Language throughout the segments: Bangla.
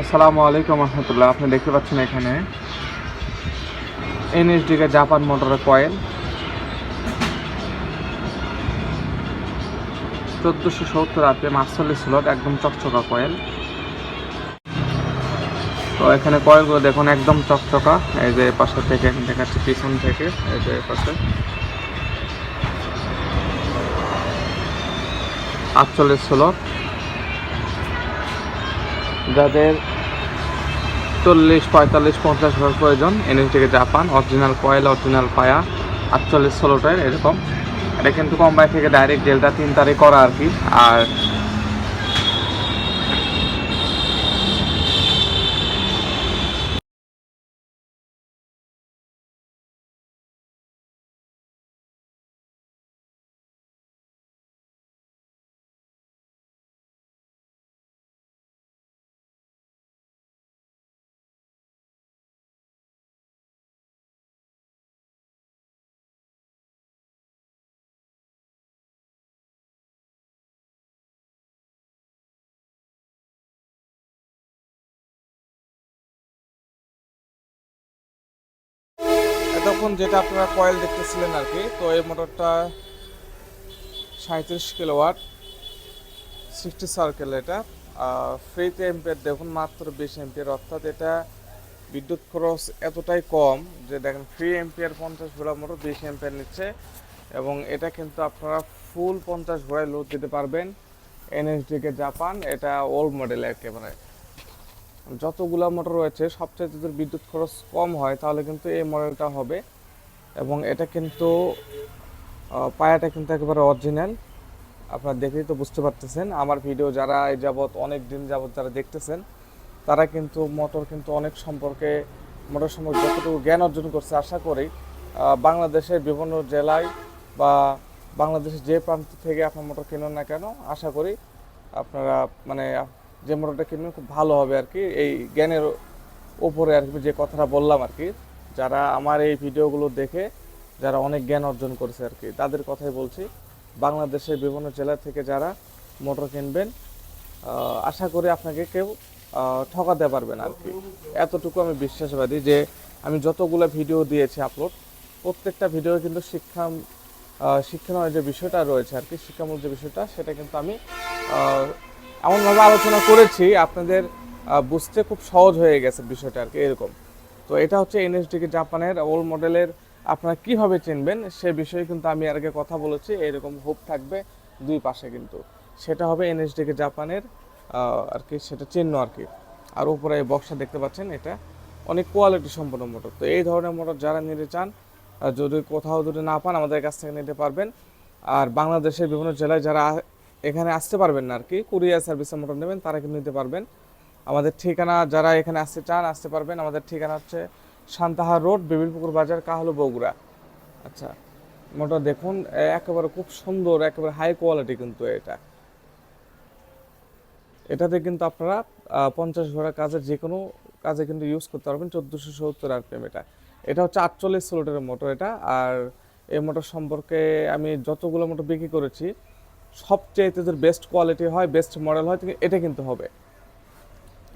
আসসালামু আলাইকুম রহমতুল্লাহ। আপনি দেখতে পাচ্ছেন এখানে এনএসডিকে জাপান মোটরের কয়েল। চোদ্দোশো সত্তর আরপিএম আটচল্লিশ স্লট একদম চকচকা কয়েল। তো এখানে কয়েলগুলো দেখুন, একদম চকচকা। এই যে পাশে থেকে, দেখাচ্ছে পিছন থেকে, এই যে পাশে। আটচল্লিশ স্লট যাদের চল্লিশ, পঁয়তাল্লিশ, পঞ্চাশ হওয়ার প্রয়োজন থেকে জাপান অরিজিনাল কয়েল অরিজিনাল পায়া আটচল্লিশ, ষোলোটায় এরকম। এটা কিন্তু কোম্পানি থেকে ডাইরেক্ট ডেলটা তিন তারিখ করা আর কি। আর এতক্ষণ যেটা আপনারা কয়েল দেখতেছিলেন আর কি, তো এই মোটরটা সাঁত্রিশ কিলোওয়াট সিক্সটি সার্কেল এটা। ফ্রিতে এম্পিয়ার দেখুন, মাত্র বিশ এম্পিয়ার অর্থাৎ এটা বিদ্যুৎ খরচ এতটাই কম যে দেখেন ফ্রি এম্পিয়ার পঞ্চাশ ঘোড়া মোটর বিশ এম্পিয়ার নিচ্ছে এবং এটা কিন্তু আপনারা ফুল পঞ্চাশ ঘোড়ায় লোড দিতে পারবেন। এনএসডিকে জাপান, এটা ওল্ড মডেল একেবারে। যতগুলা মোটর রয়েছে সবচেয়ে যদি বিদ্যুৎ খরচ কম হয়, তাহলে কিন্তু এই মডেলটা হবে। এবং এটা কিন্তু পায়াটা কিন্তু একেবারে অরিজিনাল আপনারা দেখেই তো বুঝতে পারতেছেন। আমার ভিডিও যারা এই যাবৎ অনেক দিন যাবৎ যারা দেখতেছেন, তারা কিন্তু মোটর কিন্তু অনেক সম্পর্কে, মোটর সম্পর্কে যতটুকু জ্ঞান অর্জন করছে, আশা করি বাংলাদেশের বিভিন্ন জেলায় বা বাংলাদেশের যে প্রান্ত থেকে আপনার মোটর কিনুন না কেন, আশা করি আপনারা মানে যে মোটরটা কিনবেন খুব ভালো হবে আর কি। এই জ্ঞানের ওপরে আর কি যে কথাটা বললাম আর কি, যারা আমার এই ভিডিওগুলো দেখে, যারা অনেক জ্ঞান অর্জন করেছে আর কি, তাদের কথাই বলছি। বাংলাদেশের বিভিন্ন জেলা থেকে যারা মোটর কিনবেন আশা করি আপনাকে কেউ ঠকাতে পারবে না আর কি। এতটুকু আমি বিশ্বাসবাদী যে আমি যতগুলো ভিডিও দিয়েছি আপলোড, প্রত্যেকটা ভিডিও কিন্তু শিক্ষা শিক্ষণীয় যে বিষয়টা রয়েছে আর কি, শিক্ষামূলক যে বিষয়টা, সেটা কিন্তু আমি এমনভাবে আলোচনা করেছি, আপনাদের বুঝতে খুব সহজ হয়ে গেছে বিষয়টা আর কি, এরকম। তো এটা হচ্ছে এনএসডিকে জাপানের ওল্ড মডেলের আপনারা কীভাবে চিনবেন সে বিষয়ে কিন্তু আমি আর আগে কথা বলেছি, এরকম হোপ থাকবে দুই পাশে কিন্তু। সেটা হবে এনএসডিকে জাপানের আর কি, সেটা চিহ্ন আর কি। আর উপরে এই বক্সটা দেখতে পাচ্ছেন, এটা অনেক কোয়ালিটি সম্পন্ন মোটর তো এই ধরনের মোটর যারা নিতে চান যদি কোথাও যদি না পান, আমাদের কাছ থেকে নিতে পারবেন। আর বাংলাদেশের বিভিন্ন জেলায় যারা এখানে আসতে পারবেন না আর কি কুরিয়ার সার্ভিসের মোটর নেবেন, তারা কিন্তু নিতে পারবেন। আমাদের ঠিকানা, যারা এখানে আসতে চান, আসতে পারবেন। আমাদের ঠিকানা হচ্ছে সান্তাহার রোড, বিবিলপুকুর বাজার, কাহলু, বগুড়া। আচ্ছা মোটর দেখুন একেবারে খুব সুন্দর, একেবারে হাই কোয়ালিটি কিন্তু এটা। এটাতে কিন্তু আপনারা পঞ্চাশ ঘোড়া কাজের যে কোনো কাজে কিন্তু ইউজ করতে পারবেন, চোদ্দোশো সত্তর আরপিএম এটা এটা হচ্ছে আটচল্লিশ স্লোটের মোটর এটা, আর এই মোটর সম্পর্কে আমি যতগুলো মোটর বিক্রি করেছি সবচেয়ে যদি বেস্ট কোয়ালিটি হয় বেস্ট মডেল হয় এটা কিন্তু হবে।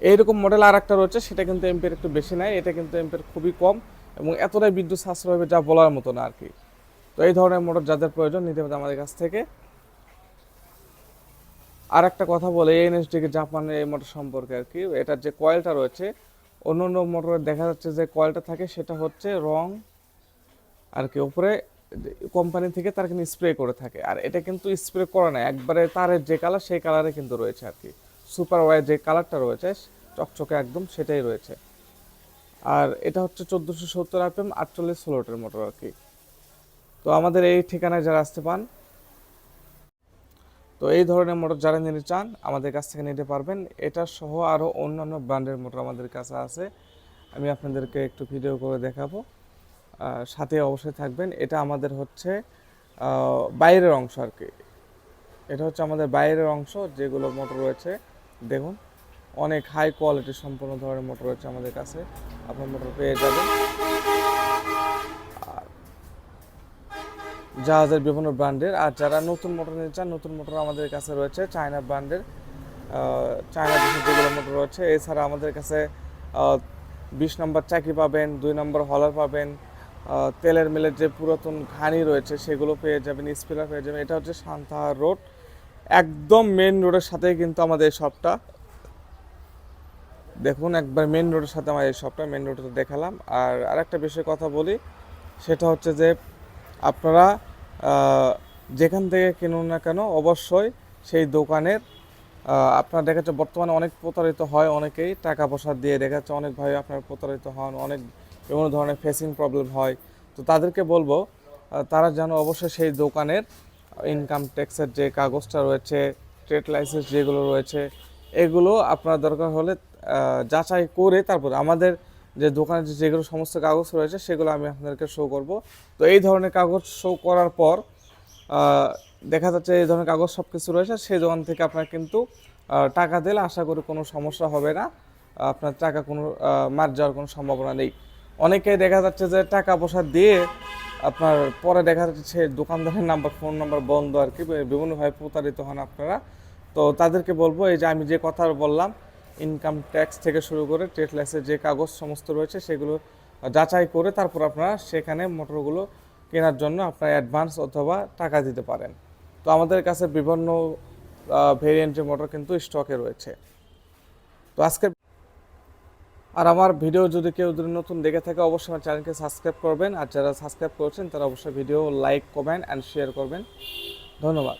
এইরকম মডেল আর একটা রয়েছে, সেটা কিন্তু এম্পের একটু বেশি নেয়, এটা কিন্তু এম্পের খুবই কম এবং এতটাই বিদ্যুৎ সাশ্রয় হবে যা বলার মতো না আর কি তো এই ধরনের মোটর যাদের প্রয়োজন, নিতে হবে আমাদের কাছ থেকে। আর একটা কথা বলে এনএসডিকে জাপানের এই মোটর সম্পর্কে আর কি এটার যে কয়েলটা রয়েছে অন্য অন্য মোটরে দেখা যাচ্ছে যে কয়েলটা থাকে, সেটা হচ্ছে রং, আর কি উপরে কোম্পানি থেকে তার কিন্তু স্প্রে করে থাকে। আর এটা কিন্তু স্প্রে করে না, একবারে তারের যে কালার সেই কালারে কিন্তু রয়েছে আর কি। সুপার ওয়ার যে কালারটা রয়েছে, চকচকে একদম সেটাই রয়েছে। আর এটা হচ্ছে চোদ্দোশো সত্তর আরপিএম আটচল্লিশ ষোলোটের মোটর আর কি। তো আমাদের এই ঠিকানায় যারা আসতে পান, তো এই ধরনের মোটর যারা নিতে চান, আমাদের কাছ থেকে নিতে পারবেন। এটা সহ আরও অন্যান্য ব্র্যান্ডের মোটর আমাদের কাছে আছে। আমি আপনাদেরকে একটু ভিডিও করে দেখাবো। সাথে অবশ্যই থাকবেন। এটা আমাদের হচ্ছে বাইরের অংশ আর কি। এটা হচ্ছে আমাদের বাইরের অংশ যেগুলো মোটর রয়েছে। দেখুন, অনেক হাই কোয়ালিটি সম্পন্ন ধরনের মোটর রয়েছে আমাদের কাছে। আপনার মোটর পেয়ে যাবেন। আর জাহাজের বিভিন্ন ব্র্যান্ডের। আর যারা নতুন মোটর নিতে চান, নতুন মোটর আমাদের কাছে রয়েছে, চায়না ব্র্যান্ডের। চায়না দেশের যেগুলো মোটর রয়েছে, এছাড়া আমাদের কাছে বিশ নম্বর চাকি পাবেন, দুই নম্বর হলার পাবেন তেলের মিলের যে পুরাতন ঘানি রয়েছে, সেগুলো পেয়ে যাবেন, স্পিলার পেয়ে যাবেন। এটা হচ্ছে সান্তাহার রোড। একদম মেন রোডের সাথেই কিন্তু আমাদের এই শপটা দেখুন, একবার মেন রোডের সাথে আমার এই শপটা মেন রোডে দেখালাম। আর আরেকটা বিষয়ে কথা বলি, সেটা হচ্ছে যে আপনারা যেখান থেকে কিনুন না কেন, অবশ্যই সেই দোকানের আপনার দেখা যাচ্ছে বর্তমানে অনেক প্রতারিত হয় অনেকেই। টাকা পয়সা দিয়ে দেখা যাচ্ছে অনেক ভাই আপনার প্রতারিত হন, অনেক বিভিন্ন ধরনের ফেসিং প্রবলেম হয়। তো তাদেরকে বলব তারা যেন অবশ্যই সেই দোকানের ইনকাম ট্যাক্সের যে কাগজটা রয়েছে ট্রেড লাইসেন্স যেগুলো রয়েছে, এগুলো আপনার দরকার হলে যাচাই করে তারপর আমাদের যে দোকানে যেগুলো সমস্ত কাগজ রয়েছে, সেগুলো আমি আপনাদেরকে শো করব। তো এই ধরনের কাগজ শো করার পর দেখা যাচ্ছে এই ধরনের কাগজ সব কিছু রয়েছে, সেই দোকান থেকে আপনার কিন্তু টাকা দিলে আশা করি কোনো সমস্যা হবে না। আপনার টাকা কোনো মার যাওয়ার কোনো সম্ভাবনা নেই। অনেকেই দেখা যাচ্ছে যে টাকা পয়সা দিয়ে আপনার পরে দেখা যাচ্ছে দোকানদারের নাম্বার, ফোন নাম্বার বন্ধ আর কি বিভিন্নভাবে প্রতারিত হন আপনারা। তো তাদেরকে বলব, এই যে আমি যে কথা বললাম ইনকাম ট্যাক্স থেকে শুরু করে ট্রেড লাইসের যে কাগজ সমস্ত রয়েছে, সেগুলো যাচাই করে তারপর আপনারা সেখানে মোটরগুলো কেনার জন্য আপনার অ্যাডভান্স অথবা টাকা দিতে পারেন। তো আমাদের কাছে বিভিন্ন ভেরিয়েন্টের মোটর কিন্তু স্টকে রয়েছে। তো আজকে আর আমার ভিডিও যদি কেউ যদি নতুন দেখে থাকে, অবশ্যই আমার চ্যানেলকে সাবস্ক্রাইব করবেন। আর যারা সাবস্ক্রাইব করছেন, তারা অবশ্যই video like, comment and share করবেন। ধন্যবাদ।